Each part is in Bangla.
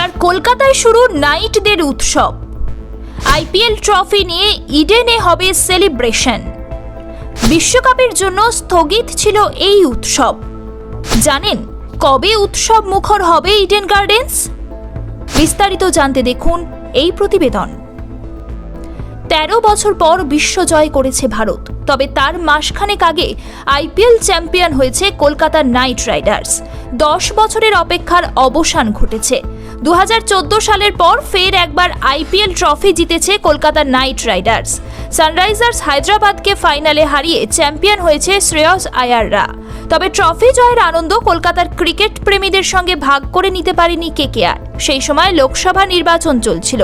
এবার কলকাতায় শুরু নাইটদের উৎসব। আইপিএল ট্রফি নিয়ে ইডেনে হবে সেলিব্রেশন। বিশ্বকাপের জন্য স্থগিত ছিল এই উৎসব। জানেন কবে উৎসব মুখর হবে ইডেন গার্ডেন্স? বিস্তারিত জানতে দেখুন এই প্রতিবেদন। তেরো বছর পর বিশ্ব জয় করেছে ভারত, তবে তার মাসখানেক আগে আইপিএল চ্যাম্পিয়ন হয়েছে কলকাতা নাইট রাইডার্স। দশ বছরের অপেক্ষার অবসান ঘটেছে। দু হাজার চোদ্দ সালের পর ফের একবার আইপিএল ট্রফি জিতেছে কলকাতা নাইট রাইডার্স। সানরাইজার্স হায়দ্রাবাদকে ফাইনালে হারিয়ে চ্যাম্পিয়ন হয়েছে শ্রেয়স আয়াররা। তবে ট্রফি জয়ের আনন্দ কলকাতার ক্রিকেট প্রেমীদের সঙ্গে ভাগ করে নিতে পারেনি কেকেআর। সেই সময় লোকসভা নির্বাচন চলছিল।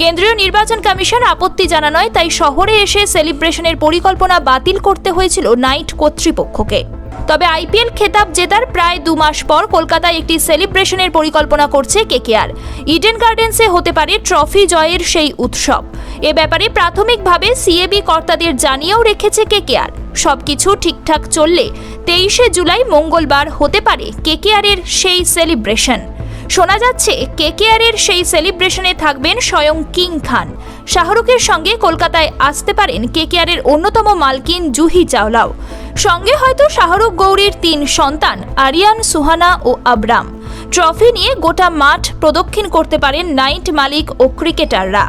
কেন্দ্রীয় নির্বাচন কমিশন আপত্তি জানানোয় তাই শহরে এসে সেলিব্রেশনের পরিকল্পনা বাতিল করতে হয়েছিল নাইট কর্তৃপক্ষকে। তবে আইপিএল খেতাব জেতার প্রায় দু মাস পর কলকাতায় একটি সেলিব্রেশনের পরিকল্পনা করছে কেকেআর। ইডেন গার্ডেন্সে হতে পারে ট্রফি জয়ের সেই উৎসব। এ ব্যাপারে প্রাথমিকভাবে সিএবি কর্তাদের জানিয়েও রেখেছে কেকেআর। সবকিছু ঠিকঠাক চললে তেইশে জুলাই মঙ্গলবার হতে পারে কেকেআরের সেই সেলিব্রেশন। শোনা যাচ্ছে কেকেআরের সেই সেলিব্রেশনে থাকবেন স্বয়ং কিং খান। শাহরুখের সঙ্গে কলকাতায় আসতে পারেন কেকেআরের অন্যতম মালকিন জুহি চাওলাও। সঙ্গে হয়তো শাহরুখ গৌরীর তিন সন্তান আরিয়ান সুহানা ও আবরাম। ট্রফি নিয়ে গোটা মাঠ প্রদক্ষিণ করতে পারেন নাইট মালিক ও ক্রিকেটাররা।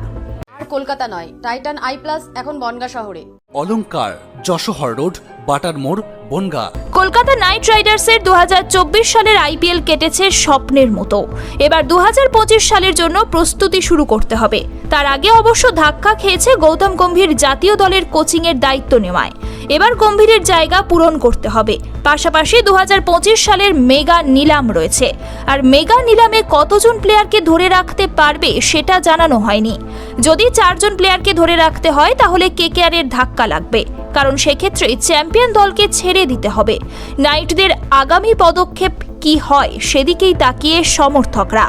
আর কলকাতা নয় টাইটান আই প্লাস এখন বনগা শহরে। অলংকার যশোহর রোড বাটার মোড়, বনগা। কলকাতা নাইট রাইডার্সের দু হাজার চব্বিশ সালের আইপিএল কেটেছে স্বপ্নের মতো। এবার দু হাজার পঁচিশ সালের জন্য প্রস্তুতি শুরু করতে হবে। তার আগে অবশ্য ধাক্কা খেয়েছে গৌতম গম্ভীর জাতীয় দলের কোচিংয়ের দায়িত্ব নেওয়ায়। এবার গম্ভীরের জায়গা পূরণ করতে হবে। পাশাপাশি দু হাজার পঁচিশ সালের মেগা নিলাম রয়েছে। আর মেগা নিলামে কতজন প্লেয়ারকে ধরে রাখতে পারবে সেটা জানানো হয়নি। যদি চারজন প্লেয়ারকে ধরে রাখতে হয়, তাহলে কেকেআরের ধাক্কা লাগবে? কারণ সেক্ষেত্রে চ্যাম্পিয়ন দলকে ছেড়ে দিতে হবে নাইটদের আগামী পদক্ষেপ কি হয় সেদিকেই তাকিয়ে সমর্থকরা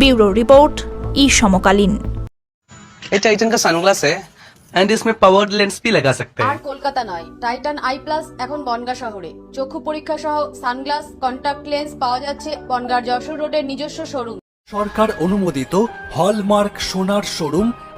ব্যুরো রিপোর্ট ই সমকালীন ये टाइटन का सनग्लास है एंड इसमें पावर्ड लेंस भी लगा सकते আর हैं কলকাতা নয় টাইটান আই প্লাস এখন বনগা শহরে চক্ষু পরীক্ষা সহ সানগ্লাস কন্টাক্ট লেন্স পাওয়া যাচ্ছে বনগার যশোর রোডের নিজস্ব শোরুম সরকার অনুমোদিত হলমার্ক সোনার শোরুম